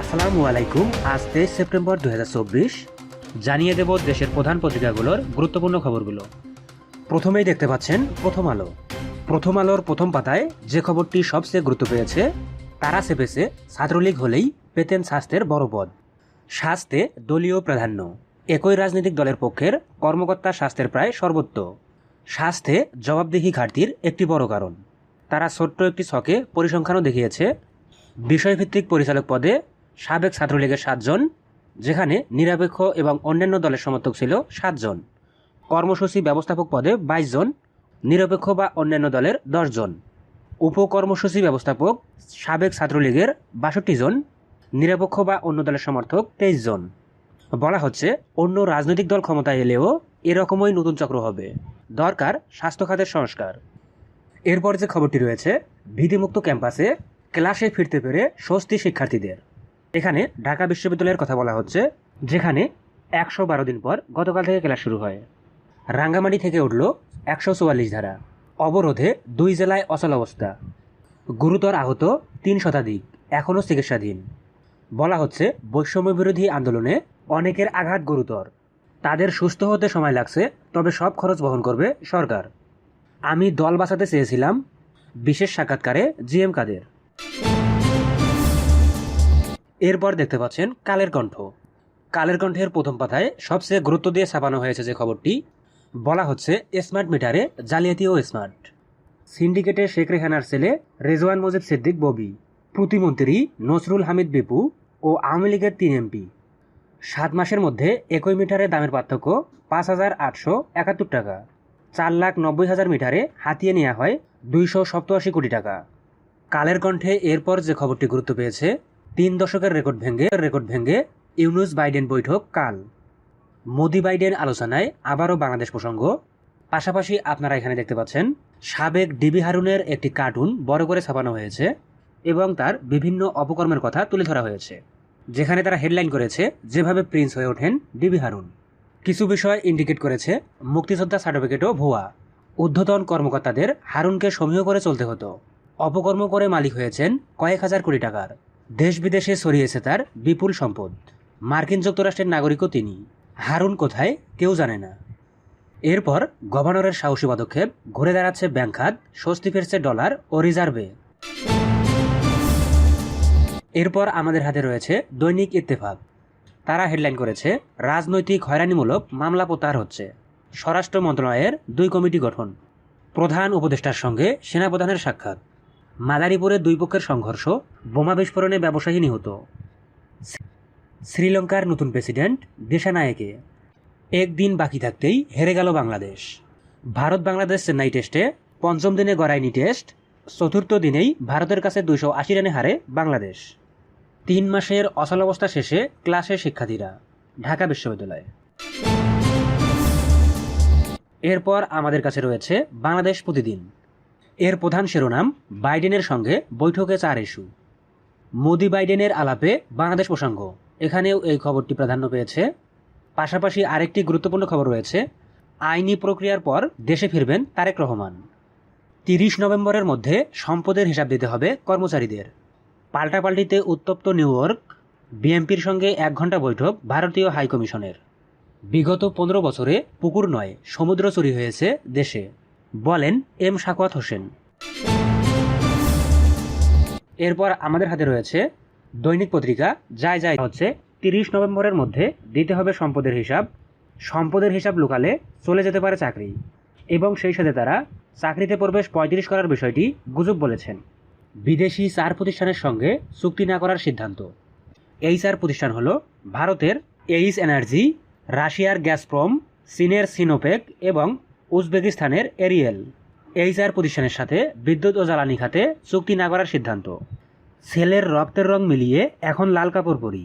আসসালামু আলাইকুম। আজ তেইশ সেপ্টেম্বর দু হাজার চব্বিশ। জানিয়ে দেব দেশের প্রধান পত্রিকাগুলোর গুরুত্বপূর্ণ খবরগুলো। প্রথমেই দেখতে পাচ্ছেন প্রথম আলো। প্রথম আলোর প্রথম পাতায় যে খবরটি সবচেয়ে গুরুত্ব পেয়েছে, তারা চেপেছে ছাত্রলীগ হলেই পেতেন স্বাস্থ্যের বড় পদ। স্বাস্থ্যে দলীয় প্রাধান্য। একই রাজনৈতিক দলের পক্ষের কর্মকর্তা স্বাস্থ্যের প্রায় সর্বত্র স্বাস্থ্যে জবাবদিহি ঘাটতির একটি বড় কারণ। তারা ছোট্ট একটি ছকে পরিসংখ্যানও দেখিয়েছে। বিষয়ভিত্তিক পরিচালক পদে সাবেক ছাত্রলীগের সাতজন, যেখানে নিরপেক্ষ এবং অন্যান্য দলের সমর্থক ছিল সাতজন। কর্মসূচি ব্যবস্থাপক পদে বাইশ জন, নিরপেক্ষ বা অন্যান্য দলের জন। উপকর্মসূচি ব্যবস্থাপক সাবেক ছাত্রলীগের বাষট্টি জন, নিরপেক্ষ বা অন্য দলের সমর্থক তেইশ জন। বলা হচ্ছে, অন্য রাজনৈতিক দল ক্ষমতায় এলেও এরকমই নতুন চক্র হবে। দরকার স্বাস্থ্য খাতের সংস্কার। এরপর যে খবরটি রয়েছে, ভীতিমুক্ত ক্যাম্পাসে ক্লাসে ফিরতে পেরে স্বস্তি শিক্ষার্থীদের। এখানে ঢাকা বিশ্ববিদ্যালয়ের কথা বলা হচ্ছে, যেখানে একশো বারো দিন পর গতকাল থেকে ক্লাস শুরু হয়। রাঙ্গামাটি থেকে উঠল একশো চুয়াল্লিশ ধারা। অবরোধে দুই জেলায় অচল অবস্থা। গুরুতর আহত তিন শতাধিক, এখনও চিকিৎসাধীন। বলা হচ্ছে বৈষম্য বিরোধী আন্দোলনে অনেকের আঘাত গুরুতর। তাদের সুস্থ হতে সময় লাগছে, তবে সব খরচ বহন করবে সরকার। আমি দল বাঁচাতে চেয়েছিলাম, বিশেষ সাক্ষাৎকারে জিএম কাদের। এরপর দেখতে পাচ্ছেন কালের কণ্ঠ। কালের কণ্ঠের প্রথম পাতায় সবচেয়ে গুরুত্ব দিয়ে ছাপানো হয়েছে যে খবরটি, বলা হচ্ছে স্মার্ট মিটারে জালিয়াতি ও স্মার্ট। সিন্ডিকেটে শেখ রেহানার ছেলে রেজওয়ান মজিদ সিদ্দিক ববি, প্রতিমন্ত্রী নসরুল হামিদ বিপু ও আওয়ামী লীগের তিন এমপি। সাত মাসের মধ্যে একই মিটারে দামের পার্থক্য পাঁচ হাজার আটশো একাত্তর টাকা। চার লাখ নব্বই হাজার মিটারে হাতিয়ে নেওয়া হয় দুইশো সপ্তআশি কোটি টাকা। কালের কণ্ঠে এরপর যে খবরটি গুরুত্ব পেয়েছে তিন দশকের রেকর্ড ভেঙে রেকর্ড ভেঙে ইউনুস বাইডেন বৈঠক কাল। মোদি বাইডেন আলোচনায় আবারও বাংলাদেশ প্রসঙ্গ। পাশাপাশি আপনারা এখানে দেখতে পাচ্ছেন, সাবেক ডিবি হারুনের একটি কার্টুন বড় করে ছাপানো হয়েছে এবং তার বিভিন্ন অপকর্মের কথা তুলে ধরা হয়েছে, যেখানে তারা হেডলাইন করেছে, যেভাবে প্রিন্স হয়ে ওঠেন ডিবি হারুন। কিছু বিষয় ইন্ডিকেট করেছে, মুক্তিযোদ্ধা সার্টিফিকেটও ভুয়া। ঊর্ধ্বতন কর্মকর্তাদের হারুনকে সমীহ করে চলতে হতো। অপকর্ম করে মালিক হয়েছেন কয়েক হাজার কোটি টাকার। দেশ বিদেশে ছড়িয়েছে তার বিপুল সম্পদ। মার্কিন যুক্তরাষ্ট্রের নাগরিকও তিনি। হারুন কোথায় কেউ জানে না। এরপর গভর্নরের সাহসী পদক্ষেপ, ঘুরে দাঁড়াচ্ছে ব্যাংক খাত, স্বস্তি ফিরছে ডলার ও রিজার্ভে। এরপর আমাদের হাতে রয়েছে দৈনিক ইত্তেফাক। তারা হেডলাইন করেছে, রাজনৈতিক হয়রানিমূলক মামলা প্রত্যাহার হচ্ছে। স্বরাষ্ট্র মন্ত্রণালয়ের দুই কমিটি গঠন। প্রধান উপদেষ্টার সঙ্গে সেনাপ্রধানের সাক্ষাৎ। মাদারীপুরে দুই পক্ষের সংঘর্ষ, বোমা বিস্ফোরণে ব্যবসায়ী নিহত। শ্রীলঙ্কার নতুন প্রেসিডেন্ট দেশানায়েকে। একদিন বাকি থাকতেই হেরে গেল বাংলাদেশ। ভারত বাংলাদেশ চেন্নাই টেস্টে পঞ্চম দিনে গড়ায়নি টেস্ট, চতুর্থ দিনেই ভারতের কাছে দুইশো আশি রানে হারে বাংলাদেশ। তিন মাসের অচল অবস্থা শেষে ক্লাসে শিক্ষার্থীরা, ঢাকা বিশ্ববিদ্যালয়। এরপর আমাদের কাছে রয়েছে বাংলাদেশ প্রতিদিন। এর প্রধান শিরোনাম, বাইডেনের সঙ্গে বৈঠকে চার ইস্যু। মোদি বাইডেনের আলাপে বাংলাদেশ প্রসঙ্গ। এখানেও এই খবরটি প্রাধান্য পেয়েছে। পাশাপাশি আরেকটি গুরুত্বপূর্ণ খবর রয়েছে, আইনি প্রক্রিয়ার পর দেশে ফিরবেন তারেক রহমান। তিরিশ নভেম্বরের মধ্যে সম্পদের হিসাব দিতে হবে কর্মচারীদের। পাল্টাপাল্টিতে উত্তপ্ত নিউ ইয়র্ক বিএমপির সঙ্গে এক ঘণ্টা বৈঠক ভারতীয় হাইকমিশনের। বিগত পনেরো বছরে পুকুর নয়, সমুদ্র চুরি হয়েছে দেশে। বলেন এম শাকওয়াত হোসেন। এরপর আমাদের হাতে রয়েছে দৈনিক পত্রিকা যায় যায় হচ্ছে, তিরিশ নভেম্বরের মধ্যে দিতে হবে সম্পদের হিসাব সম্পদের হিসাব লুকালে চলে যেতে পারে চাকরি। এবং সেই সাথে তারা চাকরিতে প্রবেশ পঁয়ত্রিশ করার বিষয়টি গুজব বলেছেন। বিদেশি চার প্রতিষ্ঠানের সঙ্গে চুক্তি না করার সিদ্ধান্ত। এই চার প্রতিষ্ঠান হলো ভারতের এইস এনার্জি, রাশিয়ার গ্যাসপ্রম, চীনের সিনোপেক এবং উজবেকিস্তানের এরিয়েল এই চার প্রতিষ্ঠানের সাথে বিদ্যুৎ ও জ্বালানি খাতে চুক্তি না করার সিদ্ধান্ত। ছেলের রক্তের রং মিলিয়ে এখন লাল কাপড় পরি।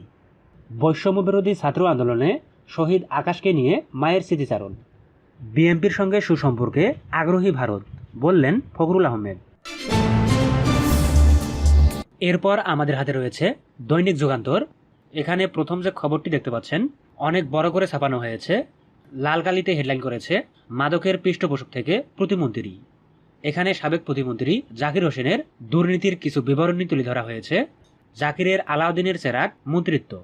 বৈষম্য বিরোধী ছাত্র আন্দোলনে শহীদ আকাশকে নিয়ে মায়ের স্মৃতিচারণ। বিএনপির সঙ্গে সুসম্পর্কে আগ্রহী ভারত, বললেন ফখরুল আহমেদ। এরপর আমাদের হাতে রয়েছে দৈনিক যুগান্তর। এখানে প্রথম যে খবরটি দেখতে পাচ্ছেন, অনেক বড় করে ছাপানো হয়েছে লাল কালিতে হেডলাইন করেছে মাদকের পৃষ্ঠপোষক থেকে প্রতিমন্ত্রী। এখানে সাবেক প্রতিমন্ত্রী জাকির হোসেনের দুর্নীতির কিছু বিবরণী তুলে ধরা হয়েছে। জাকিরের আলাউদ্দিনের চেরাক মন্ত্রিত্ব।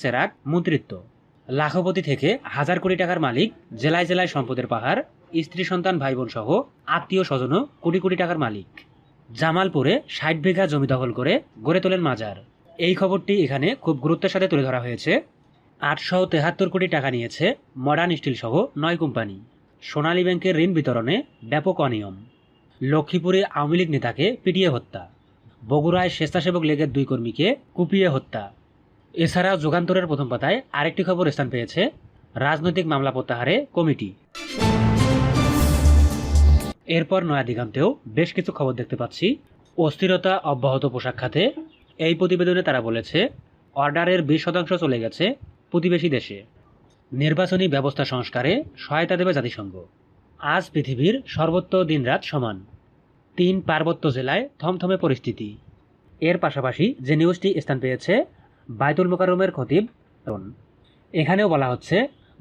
চেরাক মন্ত্রিত্ব। লাখপতি থেকে হাজার কোটি টাকার মালিক, জেলায় জেলায় সম্পদের পাহাড়, স্ত্রী সন্তান ভাই বোন সহ আত্মীয় স্বজনও কোটি কোটি টাকার মালিক। জামালপুরে ষাট বিঘা জমি দখল করে গড়ে তোলেন মাজার। এই খবরটি এখানে খুব গুরুত্বের সাথে তুলে ধরা হয়েছে। আটশো তেহাত্তর কোটি টাকা নিয়েছে মডার্ন স্টিল সহ নয় কোম্পানি। সোনালী ব্যাংকের ঋণ বিতরণে ব্যাপক অনিয়ম। লক্ষ্মীপুরে আওয়ামী লীগ নেতাকে পিটিয়ে হত্যা। বগুড়ায় স্বেচ্ছাসেবক লীগের দুই কর্মীকে কুপিয়ে হত্যা। এছাড়াও যুগান্তরের প্রথম পাতায় আরেকটি খবর স্থান পেয়েছে, রাজনৈতিক মামলা প্রত্যাহারে কমিটি। এরপর নয়া বেশ কিছু খবর দেখতে পাচ্ছি। অস্থিরতা অব্যাহত পোশাক খাতে এই প্রতিবেদনে তারা বলেছে, অর্ডারের বিশ শতাংশ চলে গেছে প্রতিবেশী দেশে। নির্বাচনী ব্যবস্থা সংস্কারে সহায়তা দেবে জাতিসংঘ। আজ পৃথিবীর সর্বত্র দিনরাত সমান। তিন পার্বত্য জেলায় থমথমে পরিস্থিতি। এর পাশাপাশি যে নিউজটি স্থান পেয়েছে, বায়তুল মোকাররমের খতিব এখানেও বলা হচ্ছে,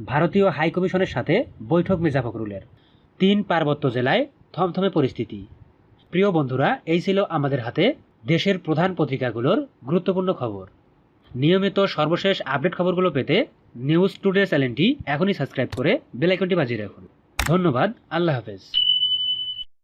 ভারতীয় হাইকমিশনের সাথে বৈঠক মির্জা ফখরুলের। তিন পার্বত্য জেলায় থমথমে পরিস্থিতি। প্রিয় বন্ধুরা, এই ছিল আমাদের হাতে দেশের প্রধান পত্রিকাগুলোর গুরুত্বপূর্ণ খবর। নিয়মিত সর্বশেষ আপডেট খবরগুলো পেতে নিউজ টুডে চ্যানেলটি এখনই সাবস্ক্রাইব করে বেলাইকনটি বাজিয়ে রাখুন। ধন্যবাদ, আল্লাহ হাফেজ।